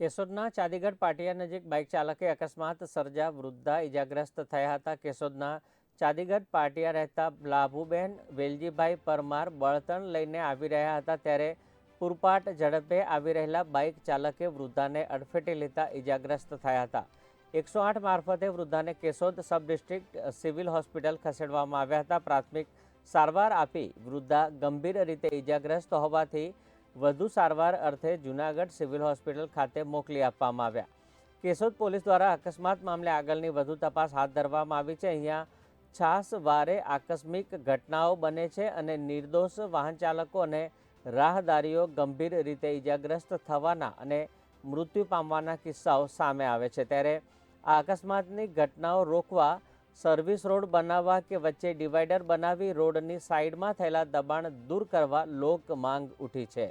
કેશોદના ચાંદીગઢ પાટિયા નજીક બાઇક ચાલકે અકસ્માત સર્જા વૃદ્ધા ઇજાગ્રસ્ત થયા હતા. કેશોદના ચાંદીગઢ પાટિયા રહેતા લાભુબેન વેલજીભાઈ પરમાર બળતણ લઈને આવી રહ્યા હતા ત્યારે પૂરપાટ ઝડપે આવી રહેલા બાઇક ચાલકે વૃદ્ધાને અડફેટે લેતા ઇજાગ્રસ્ત થયા હતા. એકસો આઠ મારફતે વૃદ્ધાને Keshod sub district civil hospital ખસેડવામાં આવ્યા હતા. પ્રાથમિક સારવાર આપી વૃદ્ધા ગંભીર રીતે ઇજાગ્રસ્ત હોવાથી વધુ સારવાર અર્થે જૂનાગઢ સિવિલ હોસ્પિટલ ખાતે મોકલી આપવામાં આવ્યા. કેશોદ પોલીસ દ્વારા અકસ્માત મામલે આગળની વધુ તપાસ હાથ ધરવામાં આવી છે. અહીંયા છાસ વારે આકસ્મિક ઘટનાઓ બને છે અને નિર્દોષ વાહન ચાલકો અને રાહદારીઓ ગંભીર રીતે ઇજાગ્રસ્ત થવાના અને મૃત્યુ પામવાના કિસ્સાઓ સામે આવે છે. ત્યારે આ અકસ્માતની ઘટનાઓ રોકવા, સર્વિસ રોડ બનાવવા કે વચ્ચે ડિવાઈડર બનાવી રોડની સાઈડમાં થયેલા દબાણ દૂર કરવા લોક માંગ ઉઠી છે.